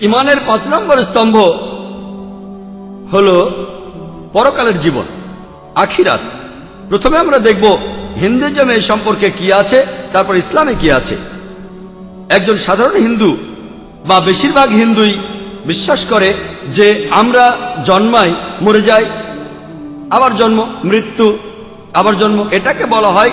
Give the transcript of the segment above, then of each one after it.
ইমানের পাঁচ নম্বর স্তম্ভ হল পরকালের জীবন, আখিরাত। প্রথমে আমরা দেখব হিন্দুজমে এই সম্পর্কে কি আছে, তারপর ইসলামে কি আছে। একজন সাধারণ হিন্দু বা বেশিরভাগ হিন্দুই বিশ্বাস করে যে আমরা জন্মাই মরে যাই, আবার জন্ম, মৃত্যু, আবার জন্ম, এটাকে বলা হয়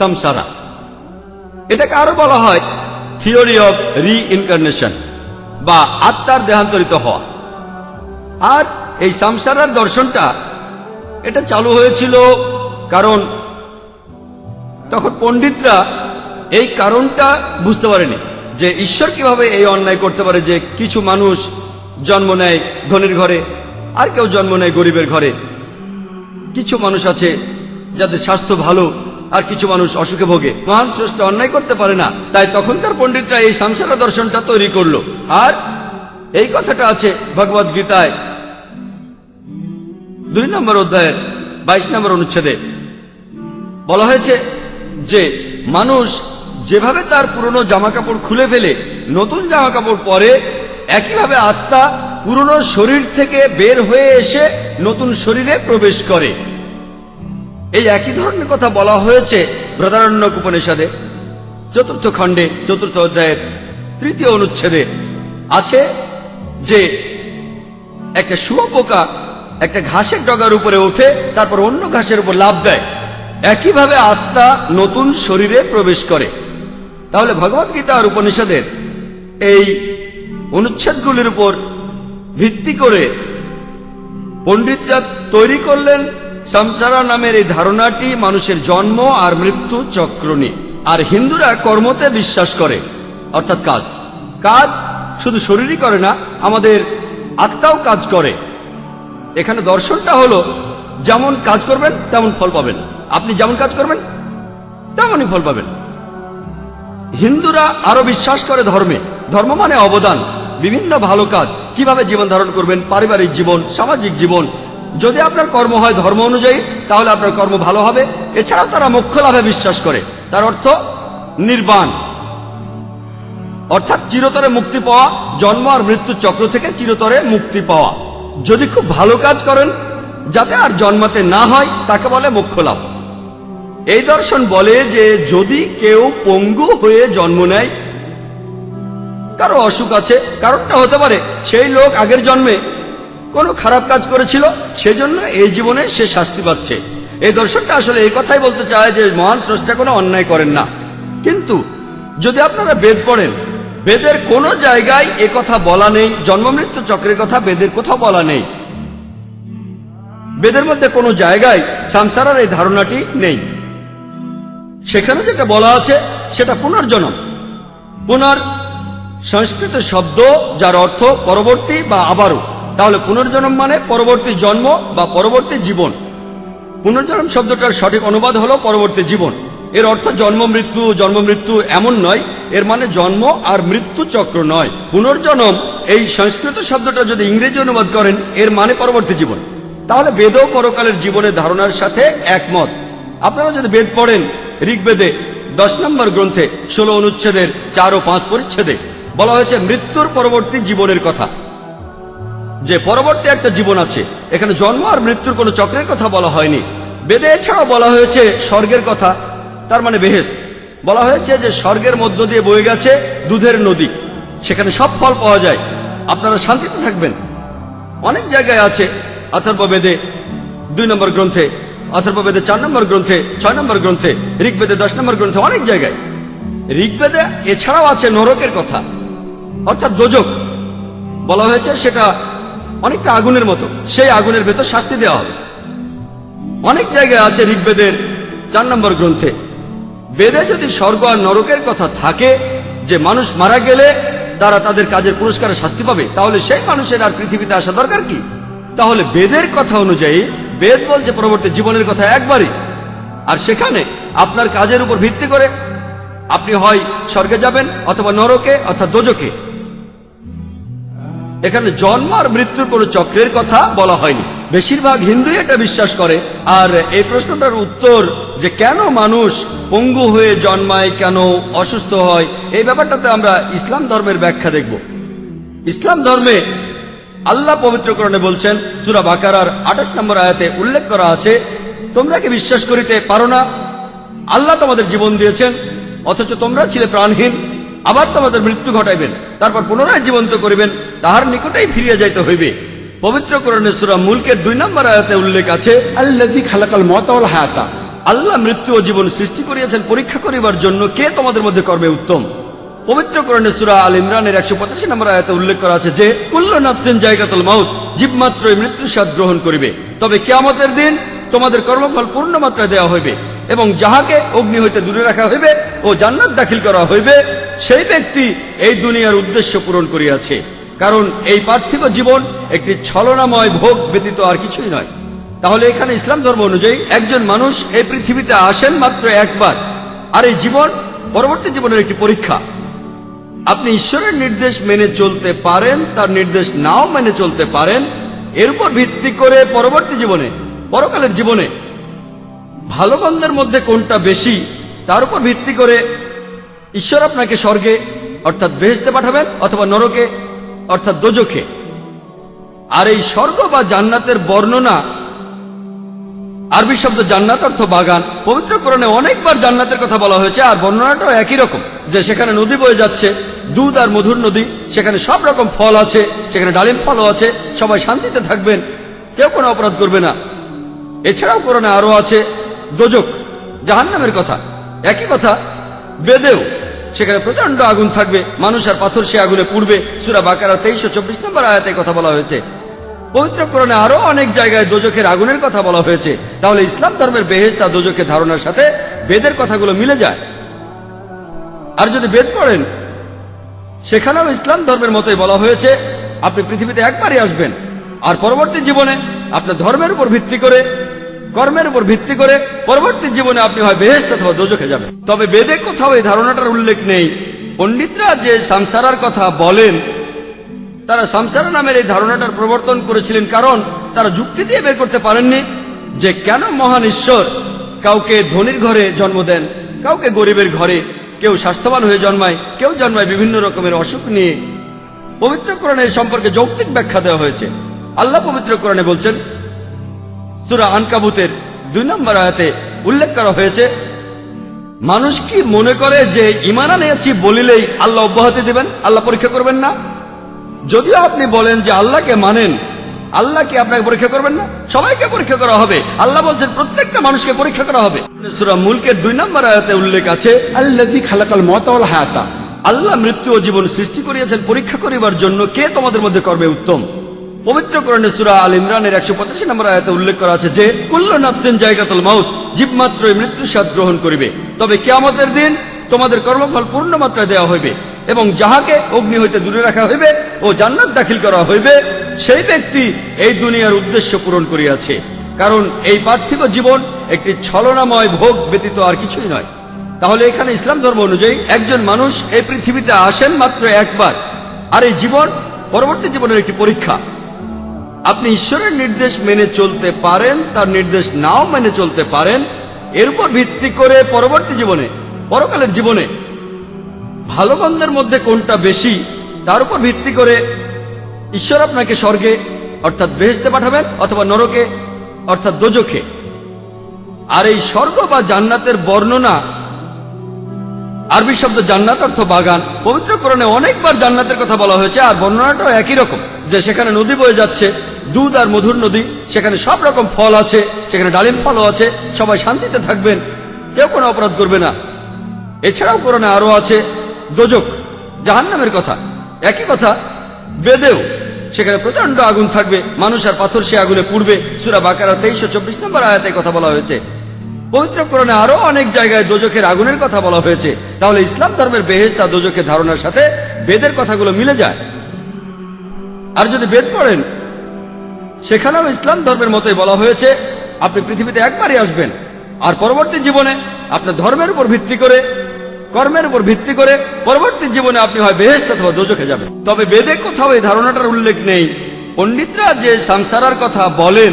সংসারা এটাকে আরও বলা হয় থিওরি অব রি রিইনকার্নেশন বা আত্মার দেহান্তরিত হওয়া। আর এই সামসারার দর্শনটা, এটা চালু হয়েছিল কারণ তখন পণ্ডিতরা এই কারণটা বুঝতে পারেনি যে ঈশ্বর কীভাবে এই অন্যায় করতে পারে যে কিছু মানুষ জন্ম নেয় ধনির ঘরে, আর কেউ জন্ম নেয় গরিবের ঘরে। কিছু মানুষ আছে যাদের স্বাস্থ্য ভালো আর কিছু মানুষ অসুখে ভোগে। মহান স্রষ্টা অন্যায় করতে পারে না। তাই তখনকার পণ্ডিতরা এই সংসার দর্শনটা তৈরি করল। আর এই কথাটা আছে ভগবদ গীতায়। দুই নম্বর অধ্যায়ের বাইশ নম্বর অনুচ্ছেদে। বলা হয়েছে যে, মানুষ যেভাবে তার পুরনো জামা কাপড় খুলে ফেলে, নতুন জামা কাপড় পরে, একইভাবে আত্মা পুরনো শরীর থেকে বের হয়ে এসে নতুন শরীরে প্রবেশ করে। এই একই ধরনের কথা বলা হয়েছে ব্রদারণ্যক উপনিষদে চতুর্থ খণ্ডে, চতুর্থ অধ্যায়ের তৃতীয় অনুচ্ছেদে। আছে যে একটা শুয়োপোকা একটা ঘাসের ডগার উপরে ওঠে, তারপর অন্য ঘাসের উপর লাভ দেয়। একইভাবে আত্মা নতুন শরীরে প্রবেশ করে। তাহলে ভগবত গীতা আর উপনিষদের এই অনুচ্ছেদগুলির উপর ভিত্তি করে পণ্ডিতরা তৈরি করলেন সংসারা নামের এই ধারণাটি মানুষের জন্ম আর মৃত্যু চক্র নিয়ে আর হিন্দুরা কর্মতে বিশ্বাস করে অর্থাৎ কাজ কাজ শুধু শরীরই করে না আমাদের আত্মাও কাজ করে এখানে দর্শনটা হলো যেমন কাজ করবেন তেমন ফল পাবেন আপনি যেমন কাজ করবেন তেমনই ফল পাবেন হিন্দুরা আরও বিশ্বাস করে ধর্মে ধর্ম মানে অবদান বিভিন্ন ভালো কাজ কীভাবে জীবন ধারণ করবেন পারিবারিক জীবন সামাজিক জীবন যদি আপনার কর্ম হয় ধর্ম অনুযায়ী, তাহলে আপনার কর্ম ভালো হবে। এছাড়াও তারা মোক্ষ লাভে বিশ্বাস করে। তার অর্থ নির্বাণ। অর্থাৎ চিরতরে মুক্তি পাওয়া, জন্ম আর মৃত্যু চক্র থেকে চিরতরে মুক্তি পাওয়া। যদি খুব ভালো কাজ করেন, যাতে আর জন্মাতে না হয়, তাকে বলে মোক্ষ লাভ। এই দর্শন বলে যে যদি কেউ পঙ্গু হয়ে জন্ম নেয়, কারও অসুখ আছে, কারণটা হতে পারে, সেই লোক আগের জন্মে কোনো খারাপ কাজ করেছিল, সেজন্য এই জীবনে সে শাস্তি পাচ্ছে। এই দর্শনটা আসলে এই কথাই বলতে চায় যে মহান স্রষ্টা কোনো অন্যায় করেন না। কিন্তু যদি আপনারা বেদ পড়েন, বেদের কোনো জায়গায় এ কথা বলা নেই, জন্ম মৃত্যু চক্রের কথা বেদের কোথাও বলা নেই। বেদের মধ্যে কোনো জায়গায় সামসারার এই ধারণাটি নেই। সেখানে যেটা বলা আছে, সেটা পুনর্জন্ম। পুনর সংস্কৃত শব্দ, যার অর্থ পরবর্তী বা আবারও। তাহলে পুনর্জন্ম মানে পরবর্তী জন্ম বা পরবর্তী জীবন। পুনর্জন্ম শব্দটার সঠিক অনুবাদ হলো পরবর্তী জীবন। এর অর্থ জন্ম, মৃত্যু জন্ম, মৃত্যু এমন নয়, এর মানে জন্ম আর মৃত্যু চক্র নয়। পুনর্জন্ম এই সংস্কৃত শব্দটা যদি ইংরেজি অনুবাদ করেন, এর মানে পরবর্তী জীবন। তাহলে বেদও পরকালের জীবনের ধারণার সাথে একমত। আপনারা যদি বেদ পড়েন, ঋগ্বেদে দশ নম্বর গ্রন্থে ষোলো অনুচ্ছেদের চার ও পাঁচ পরিচ্ছেদে বলা হয়েছে মৃত্যুর পরবর্তী জীবনের কথা। যে পরবর্তী একটা জীবন আছে। এখানে জন্ম আর মৃত্যুর কোনো চক্রের কথা বলা হয়নি। বেদে এছাড়াও বলা হয়েছে স্বর্গের কথা। তার মানে বেহেস বলা হয়েছে যে স্বর্গের মধ্য দিয়ে বয়ে গেছে দুধের নদী। সেখানে সব ফল পাওয়া যায়। আপনারা শান্তিতে থাকবেন। অনেক জায়গায় আছে অথর্ব বেদে দুই নম্বর গ্রন্থে, অথর্ব বেদে চার নম্বর গ্রন্থে, ছয় নম্বর গ্রন্থে, ঋগ্বেদে দশ নম্বর গ্রন্থে অনেক জায়গায়। ঋগ্বেদে এছাড়াও আছে নরকের কথা। অর্থাৎ দোজক। বলা হয়েছে সেটা অনেকটা আগুনের মতো। সেই আগুনের ভেতর শাস্তি দেওয়া হবে। অনেক জায়গায় আছে ঋগ্বেদের চার নম্বর গ্রন্থে, বেদে যদি স্বর্গ আর নরকের কথা থাকে, যে মানুষ মারা গেলে তারা তাদের কাজের পুরস্কারে শাস্তি পাবে, তাহলে সেই মানুষের আর পৃথিবীতে আসা দরকার কি? তাহলে বেদের কথা অনুযায়ী, বেদ বলছে পরবর্তী জীবনের কথা একবারই। আর সেখানে আপনার কাজের উপর ভিত্তি করে আপনি হয় স্বর্গে যাবেন অথবা নরকে অর্থাৎ দোজকে এখানে জন্ম আর মৃত্যুর কোনো চক্রের কথা বলা হয়নি। বেশিরভাগ হিন্দুই এটা বিশ্বাস করে। আর এই প্রশ্নটার উত্তর যে কেন মানুষ পঙ্গু হয়ে জন্মায়, কেন অসুস্থ হয়, এই ব্যাপারটাতে আমরা ইসলাম ধর্মের ব্যাখ্যা দেখব। ইসলাম ধর্মে আল্লাহ পবিত্রকরণে বলছেন, সুরা বাকারার আঠাশ নম্বর আয়াতে উল্লেখ করা আছে, তোমরা কি বিশ্বাস করিতে পারো না? আল্লাহ তোমাদের জীবন দিয়েছেন, অথচ তোমরা ছিলে প্রাণহীন, আবার তোমাদের মৃত্যু ঘটাইবেন, তারপর পুনরায় জীবন্ত করিবেন তাহার নিকটেই ফিরিয়া যাইতে হইবে। পবিত্র করণেশ্বরা মূলকের দুই নম্বর আয়াতে উল্লেখ আছে আল্লাহ মৃত্যু ও জীবন সৃষ্টি করিয়াছেন পরীক্ষা করিবার জন্য কে তোমাদের মধ্যে কর্মে উত্তম? পবিত্র করণেশ্বরা আল ইমরানের একশো পঁচাশি নম্বর আয়াতে উল্লেখ করা আছে যে কুল্ল জায়গাতল মাউত জীবমাত্রই মৃত্যুর স্বাদ গ্রহণ করিবে। তবে কেয়ামতের দিন তোমাদের কর্মফল পূর্ণ মাত্রায় দেওয়া হইবে এবং যাহাকে অগ্নি হইতে দূরে রাখা হইবে ও জান্নাত দাখিল করা হইবে সেই ব্যক্তি এই দুনিয়ার উদ্দেশ্য পূরণ করিয়াছে। কারণ এই পার্থিব জীবন একটি ছলনাময় ভোগ ব্যতীত আর কিছুই নয়। তাহলে এখানে ইসলাম ধর্ম অনুযায়ী একজন মানুষ এই পৃথিবীতে আসেন মাত্র একবার, আর এই জীবন পরবর্তী জীবনের একটি পরীক্ষা। আপনি ঈশ্বরের নির্দেশ মেনে চলতে পারেন, তার নির্দেশ নাও মেনে চলতে পারেন, এর উপর ভিত্তি করে পরবর্তী জীবনে, পরকালের জীবনে, ভালো মন্দের মধ্যে কোনটা বেশি, তার উপর ভিত্তি করে ঈশ্বর আপনাকে স্বর্গে অর্থাৎ বেহেস্তে পাঠাবেন অথবা নরকে অর্থাৎ দোজখে। আর এই স্বর্গ বা জান্নাতের বর্ণনা, আরবি শব্দ জান্নাত অর্থ বাগান। পবিত্র পবিত্রকরণে অনেকবার জান্নাতের কথা বলা হয়েছে, আর বর্ণনাটাও একই রকম, যে সেখানে নদী বয়ে যাচ্ছে, দুধ আর মধুর নদী, সেখানে সব রকম ফল আছে, সেখানে ডালিম ফলও আছে, সবাই শান্তিতে থাকবেন, কেউ কোনো অপরাধ করবে না। এছাড়াও কোরআনে আরও আছে দোজক জাহান্নামের কথা। একই কথা, বেদেও সেখানে প্রচণ্ড আগুন থাকবে। মানুষ আর পাথর সে আগুনে পুড়বে। সুরা বাকারা তেইশশো চব্বিশ নম্বর আয়াতে কথা বলা হয়েছে। পবিত্র কোরআনে আরও অনেক জায়গায় দোজখের আগুনের কথা বলা হয়েছে। তাহলে ইসলাম ধর্মের বেহেস্তা দোজখের ধারণার সাথে বেদের কথাগুলো মিলে যায়। আর যদি বেদ পড়েন, সেখানেও ইসলাম ধর্মের মতোই বলা হয়েছে, আপনি পৃথিবীতে একবারই আসবেন। আর পরবর্তী জীবনে আপনার ধর্মের উপর ভিত্তি করে কর্মের উপর ভিত্তি করে পরবর্তী জীবনে আপনি হয় বেহেস্ত অথবা দোজখে যাবেন। তবে বেদে কোথাও এই ধারণাটার উল্লেখ নেই। পণ্ডিতরা যে সংসারার কথা বলেন, তারা সংসার নামের এই ধারণাটার প্রবর্তন করেছিলেন কারণ তারা যুক্তি দিয়ে বের করতে পারেননি যে কেন মহান ঈশ্বর কাউকে ধনির ঘরে জন্ম দেন, কাউকে গরিবের ঘরে, কেউ স্বাস্থ্যবান হয়ে জন্মায়, কেউ জন্মায় বিভিন্ন রকমের অসুখ নিয়ে। পবিত্র সম্পর্কে যৌক্তিক ব্যাখ্যা দেওয়া হয়েছে। আল্লাহ পবিত্র বলছেন সুরা আনকাবুতের দুই নম্বর আয়াতে উল্লেখ করা হয়েছে মানুষ কি মনে করে যে ইমান আনিয়েছি বলিলেই আল্লাহ অব্যাহতি দেবেন? আল্লাহ পরীক্ষা করবেন না? যদিও আপনি বলেন যে আল্লাহকে মানেন আল্লাহ কি আপনাকে পরীক্ষা করবেন না? সবাইকে পরীক্ষা করা হবে। আল্লাহ বলছেন প্রত্যেকটা মানুষকে পরীক্ষা করা হবে। সুরা মুলকের দুই নম্বর আয়াতে উল্লেখ আছে আল্লাজি খালাকাল মতাল হায়াতা। আল্লাহ মৃত্যু ও জীবন সৃষ্টি করিয়াছেন পরীক্ষা করিবার জন্য কে তোমাদের মধ্যে কর্মে উত্তম? পবিত্র করণে সুরা আল ইমরানের একশো পঁচাশি নম্বর আয়াতে উল্লেখ করা আছে যে, কুল্ল নাফসিন জায়গাতুল মাউত জীবমাত্রই মৃত্যুর স্বাদ গ্রহণ করিবে। তবে কেয়ামতের দিন তোমাদের কর্মফল পূর্ণ মাত্রায় দেওয়া হইবে এবং যাহাকে অগ্নি হইতে দূরে রাখা হইবে ও জান্নাত দাখিল করা হইবে, সেই ব্যক্তি এই দুনিয়ার উদ্দেশ্য পূরণ করিয়াছে। কারণ এই পার্থিব জীবন একটি ছলনাময় ভোগ ব্যতীত আর কিছুই নয়। তাহলে এখানে ইসলাম ধর্ম অনুযায়ী একজন মানুষ এই পৃথিবীতে আসেন মাত্র একবার। আর এই জীবন পরবর্তী জীবনের একটি পরীক্ষা। আপনি ঈশ্বরের নির্দেশ মেনে চলতে পারেন, তার নির্দেশ নাও মেনে চলতে পারেন। এর উপর ভিত্তি করে পরবর্তী জীবনে, পরকালের জীবনে, ভালো মন্দের মধ্যে কোনটা বেশি, তার উপর ভিত্তি করে ঈশ্বর আপনাকে স্বর্গে, অর্থাৎ বেহেস্তে পাঠাবেন, অথবা নরকে, অর্থাৎ দোজখে। আর এই স্বর্গ বা জান্নাতের বর্ণনা আরবি শব্দ জান্নাত অর্থ বাগান। পবিত্র কোরআনে অনেকবার জান্নাতের কথা বলা হয়েছে, আর বর্ণনাটাও একই রকম, যে সেখানে নদী বয়ে যাচ্ছে, দুধ আর মধুর নদী, সেখানে সব রকম ফল আছে, সেখানে ডালিম ফলও আছে, সবাই শান্তিতে থাকবেন, কেউ কোনো অপরাধ করবে না। এছাড়াও কোরআনে আরও আছে, দোজক, জাহান্নামের কথা। একই কথা, বেদেও, সেখানে প্রচণ্ড আগুন থাকবে, মানুষ আর পাথর সে আগুনে পুড়বে। সুরা বাকারা তেইশশো চব্বিশ নম্বর আয়াতে কথা বলা হয়েছে। পবিত্র কোরআনে আরও অনেক জায়গায় দোজখের আগুনের কথা বলা হয়েছে। তাহলে ইসলাম ধর্মের বেহেস্তা দোজখের ধারণার সাথে বেদের কথাগুলো মিলে যায়। আর যদি বেদ পড়েন, সেখানেও ইসলাম ধর্মের মতোই বলা হয়েছে, আপনি পৃথিবীতে একবারই আসবেন, আর পরবর্তী জীবনে আপনার ধর্মের উপর ভিত্তি করে, কর্মের উপর ভিত্তি করে পরবর্তী জীবনে আপনি হয় বেহেস্ত অথবা দোজখে যাবেন। তবে বেদে কোথাও এই ধারণাটার উল্লেখ নেই। পণ্ডিতরা যে সংসারার কথা বলেন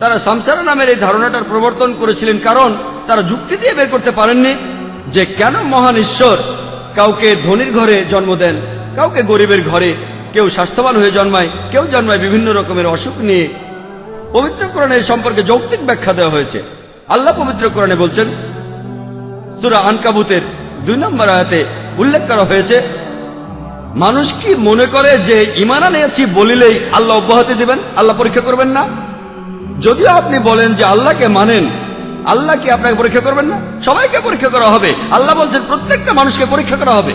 তারা সংসার নামের এই ধারণাটার প্রবর্তন করেছিলেন কারণ তারা যুক্তি দিয়ে বের করতে পারেননি যে কেন মহান ঈশ্বর কাউকে ধনির ঘরে জন্ম দেন, কাউকে গরিবের ঘরে, কেউ স্বাস্থ্যবান হয়ে জন্মায়, কেউ জন্মায় বিভিন্ন রকমের অসুখ নিয়ে। পবিত্র কোরআনে এর সম্পর্কে যৌক্তিক ব্যাখ্যা দেওয়া হয়েছে। আল্লাহ পবিত্র কোরআনে বলছেন, সুরা আনকাবুতের দুই নম্বর আয়াতে উল্লেখ করা হয়েছে, মানুষ কি মনে করে যে ইমান আনিয়েছি বলিলেই আল্লাহ অব্যাহতি দিবেন? আল্লাহ পরীক্ষা করবেন না? যদিও আপনি বলেন যে আল্লাহকে মানেন, আল্লাহ কি আপনাকে পরীক্ষা করবেন না? সবাইকে পরীক্ষা করা হবে। আল্লাহ বলছেন, প্রত্যেকটা মানুষকে পরীক্ষা করা হবে।